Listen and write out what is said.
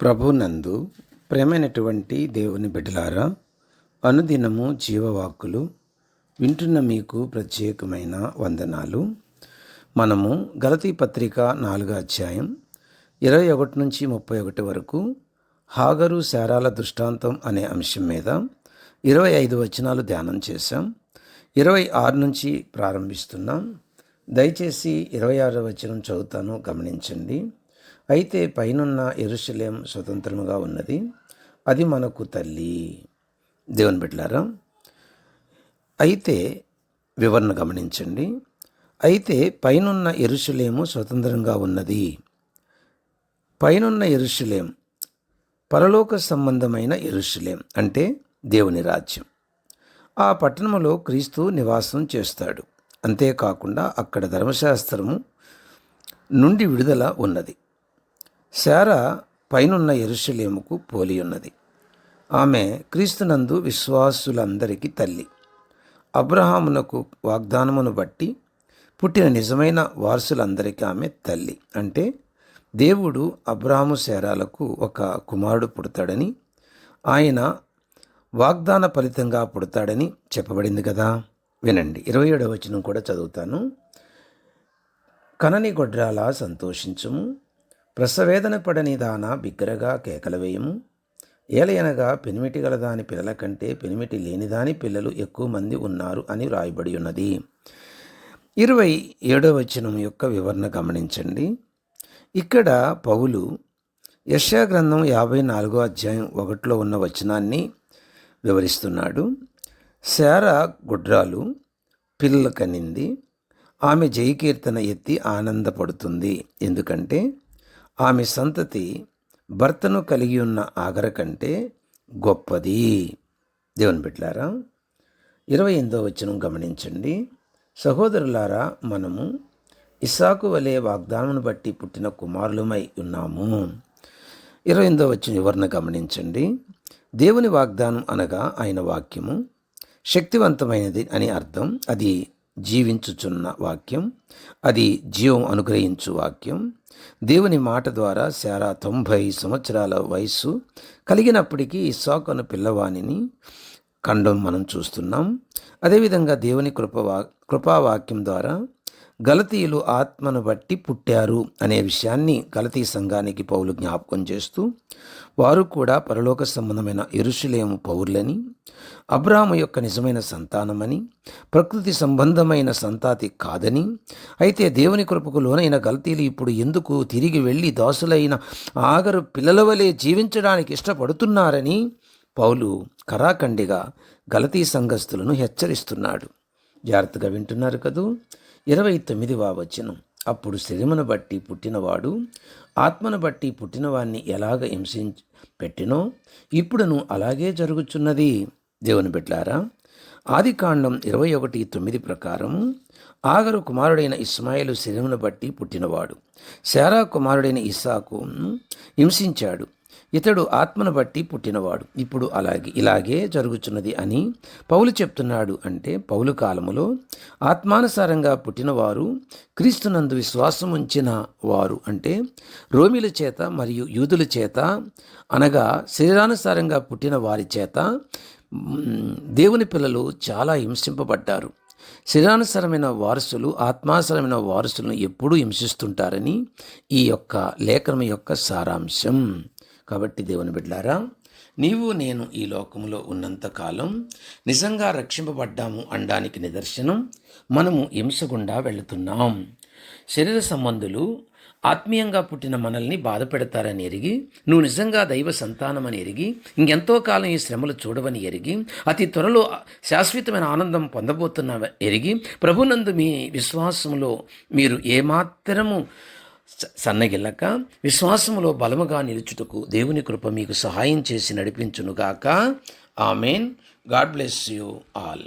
ప్రభునందు ప్రేమైనటువంటి దేవుని బిడ్డలారా అనుదినము జీవవాక్కులు వింటున్న మీకు ప్రత్యేకమైన వందనాలు. మనము గలతీ పత్రిక నాలుగో అధ్యాయం ఇరవై ఒకటి నుంచి ముప్పై ఒకటి వరకు హాగరు శారాల దృష్టాంతం అనే అంశం మీద ఇరవై ఐదు వచనాలు ధ్యానం చేశాం. ఇరవై ఆరు నుంచి ప్రారంభిస్తున్నాం. దయచేసి ఇరవై ఆరో వచనం చదువుతాను గమనించండి. అయితే పైనున్న ఎరుశలేం స్వతంత్రముగా ఉన్నది. అది మనకు తల్లి. దేవుని బిడ్డలారా అయితే వివరణ గమనించండి. అయితే పైనున్న ఎరుశలేము స్వతంత్రంగా ఉన్నది. పైనున్న ఎరుశలేం పరలోక సంబంధమైన ఎరుశలేం అంటే దేవుని రాజ్యం. ఆ పట్టణములో క్రీస్తు నివాసం చేస్తాడు. అంతేకాకుండా అక్కడ ధర్మశాస్త్రము నుండి విడుదల ఉన్నది. శారా పైనున్న ఎరుషలేముకు పోలి ఉన్నది ఆమె క్రీస్తునందు విశ్వాసులందరికీ తల్లి. అబ్రహామునకు వాగ్దానమును బట్టి పుట్టిన నిజమైన వారసులందరికీ ఆమె తల్లి. అంటే దేవుడు అబ్రహాము శారాలకు ఒక కుమారుడు పుడతాడని ఆయన వాగ్దాన ఫలితంగా పుడతాడని చెప్పబడింది కదా. వినండి ఇరవై ఏడవ వచనం కూడా చదువుతాను. కనని గొడ్రాల సంతోషించము. ప్రసవేదన పడని దాన బిగ్గరగా కేకలవేయము? ఏలయనగా పెనిమిటి గల దాని పిల్లల కంటే పెనిమిటి లేనిదాని పిల్లలు ఎక్కువ మంది ఉన్నారు అని వ్రాయబడి ఉన్నది. ఇరవై ఏడవ వచనం యొక్క వివరణ గమనించండి. ఇక్కడ పౌలు యశా గ్రంథం యాభై నాలుగో అధ్యాయం ఒకటిలో ఉన్న వచనాన్ని వివరిస్తున్నాడు. శారా గుడ్రాలు పిల్లల కనింది ఆమె జయకీర్తన ఎత్తి ఆనందపడుతుంది. ఎందుకంటే ఆమె సంతతి భర్తను కలిగి ఉన్న ఆగర కంటే గొప్పది. దేవుని బిడ్లారా ఇరవై ఎనిమిదో వచనం గమనించండి. సహోదరులారా మనము ఇసాకు వలె వాగ్దానమును బట్టి పుట్టిన కుమారులమై ఉన్నాము. ఇరవై ఎనిమిదో వచ్చిన వివరణ గమనించండి. దేవుని వాగ్దానం అనగా ఆయన వాక్యము. శక్తివంతమైనది అని అర్థం. అది జీవించుచున్న వాక్యం. అది జీవం అనుగ్రహించు వాక్యం. దేవుని మాట ద్వారా శారా తొంభై సంవత్సరాల వయస్సు కలిగినప్పటికీ ఇసాక్ అను పిల్లవాణిని ఖండం మనం చూస్తున్నాం. అదేవిధంగా దేవుని కృపవా కృపావాక్యం ద్వారా గలతీయులు ఆత్మను బట్టి పుట్టారు అనే విషయాన్ని గలతీ సంఘానికి పౌలు జ్ఞాపకం చేస్తూ వారు కూడా పరలోక సంబంధమైన ఎరుషులేము పౌరులని అబ్రాహము యొక్క నిజమైన సంతానమని ప్రకృతి సంబంధమైన సంతాతి కాదని అయితే దేవుని కృపకు లోనైన గల్తీలు ఇప్పుడు ఎందుకు తిరిగి వెళ్ళి దాసులైన ఆగరు పిల్లల వలె జీవించడానికి ఇష్టపడుతున్నారని పౌలు కరాఖండిగా గలతీ సంఘస్థులను హెచ్చరిస్తున్నాడు. జాగ్రత్తగా వింటున్నారు కదూ? ఇరవై తొమ్మిదివ వచనం. అప్పుడు శరీరమును బట్టి పుట్టినవాడు ఆత్మను బట్టి పుట్టినవాణ్ణి ఎలాగ హింసించి పెట్టినో ఇప్పుడును అలాగే జరుగుచున్నది. దేవుని బిడ్లారా ఆది కాండం ఇరవై ఒకటి తొమ్మిది ప్రకారం ఆగరు కుమారుడైన ఇస్మాయిలు శరీరమును బట్టి పుట్టినవాడు. శారా కుమారుడైన ఇస్సాకు హింసించాడు. ఇతడు ఆత్మను బట్టి పుట్టినవాడు. ఇప్పుడు అలాగే ఇలాగే జరుగుతున్నది అని పౌలు చెప్తున్నాడు అంటే పౌలు కాలములో ఆత్మానుసారంగా పుట్టినవారు క్రీస్తునందు విశ్వాసం ఉంచిన వారు అంటే రోమిల చేత మరియు యూదుల చేత అనగా శరీరానుసారంగా పుట్టిన వారి చేత దేవుని పిల్లలు చాలా హింసింపబడ్డారు. శరీరానుసరమైన వారసులు ఆత్మాసరమైన వారసులను ఎప్పుడూ హింసిస్తుంటారని ఈ యొక్క లేఖనం యొక్క సారాంశం. కాబట్టి దేవుని బిడ్డారా నీవు నేను ఈ లోకంలో ఉన్నంతకాలం నిజంగా రక్షింపబడ్డాము అనడానికి నిదర్శనం మనము హింస గుండా వెళుతున్నాం. శరీర సంబంధులు ఆత్మీయంగా పుట్టిన మనల్ని బాధ పెడతారని ఎరిగి నువ్వు నిజంగా దైవ సంతానమని ఎరిగి ఇంకెంతో కాలం ఈ శ్రమలు చూడవని ఎరిగి అతి త్వరలో శాశ్వతమైన ఆనందం పొందబోతున్న ఎరిగి ప్రభునందు మీ విశ్వాసంలో మీరు ఏమాత్రము సన్నగిల్లక విశ్వాసములో బలముగా నిలుచుటకు దేవుని కృప మీకు సహాయం చేసి నడిపించునుగాక. Amen. God bless you all.